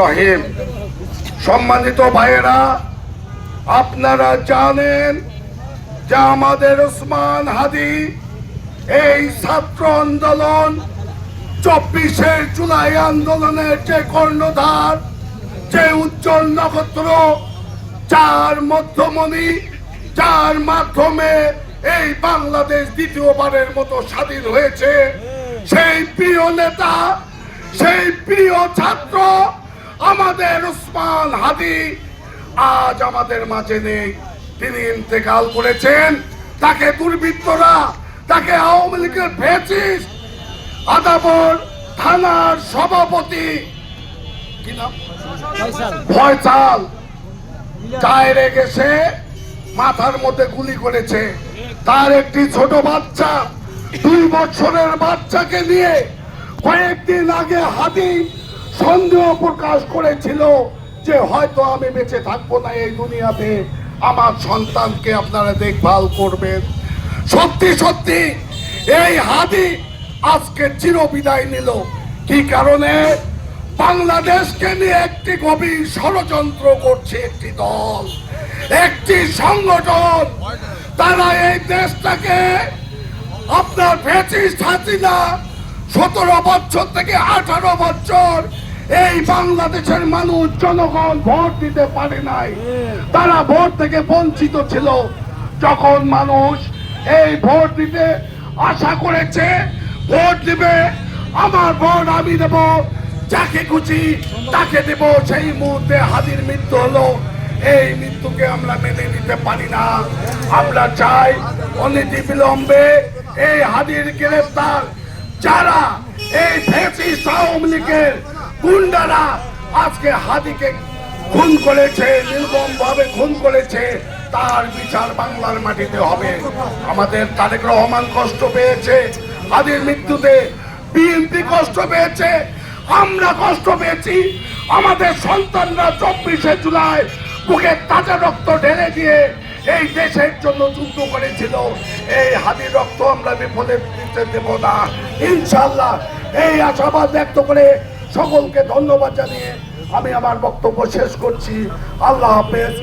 রহিম, সম্মানিত ভাইয়েরা, আপনারা জানেন যে আমাদের ওসমান হাদি এই ছাত্র আন্দোলন চব্বিশে জুলাই আন্দোলনের যে কর্ণধার, যে উজ্জ্বল নক্ষত্র, যার মধ্যমণি, যার মাধ্যমে এই বাংলাদেশ দ্বিতীয়বারের মতো স্বাধীন হয়েছে। সেই প্রিয় নেতা, সেই প্রিয় ছাত্র আমাদের উসমান হাদি আজ আমাদের মাঝে নেই। তিনি ইন্তেকাল করেছেন। তাকে দুর্বৃত্তরা তাকে আওয়ামী লীগের ফেসিস আদাবর থানার সভাপতি কি নাম? ফয়সাল। টায়ারে গেছে মাথার মধ্যে গুলি করেছে। তার একটি ছোট বাচ্চা দুই বছরের বাচ্চাকে নিয়ে কয়েকদিন আগে হাদি সন্দেহ প্রকাশ করেছিল যে হয়তো আমি বেঁচে থাকব না এই দুনিয়াতে। আমার সন্তানকে আপনারা দেখভাল করবেন। সত্যি সত্যি, এই হাদি আজকে চিরবিদায় নিল। কি কারণে? বাংলাদেশকে নিয়ে একটি গভীর ষড়যন্ত্র করছে একটি দল, একটি সংগঠন। তারা এই দেশটাকে আপনার ফেসিস্ট হাসিনা সতেরো বছর থেকে আঠারো বছর এই বাংলাদেশের মানুষ জনগণ ভোট দিতে পারে নাই। তারা ভোট থেকে বঞ্চিত ছিল। যখন মানুষ এই ভোট দিতে আশা করেছে, ভোট দিবে, আমার ভোট আমি দেব, যাকে খুশি তাকে দেব। সেই মুহূর্তে হাদির মৃত্যু হলো। এই মৃত্যুকে আমরা মেনে নিতে পারি না। আমরা চাই অনীতি বিলম্বে এই হাদির গ্রেফতার যারা এই ফেসিস আওয়ামী লীগের গুন্ডারা আজকে হাদিকে খুন করেছে নির্মম ভাবে খুন করেছে, তার বিচার বাংলার মাটিতে হবে। আমাদের তারেক রহমান কষ্ট পেয়েছে, হাদির মৃত্যুতে বিএনপি কষ্ট পেয়েছে, আমরা কষ্ট পেয়েছি। আমাদের সন্তানরা চব্বিশে জুলাই বুকে তাজা রক্ত ঢেলে দিয়ে এই দেশের জন্য যুদ্ধ করেছিল। এই হাদির রক্ত আমরা বিপদে দিতে দেব না। ইনশাল্লাহ এই আশাবাদ ব্যক্ত করে সকলকে ধন্যবাদ জানিয়ে আমি আমার বক্তব্য শেষ করছি। আল্লাহ হাফেজ।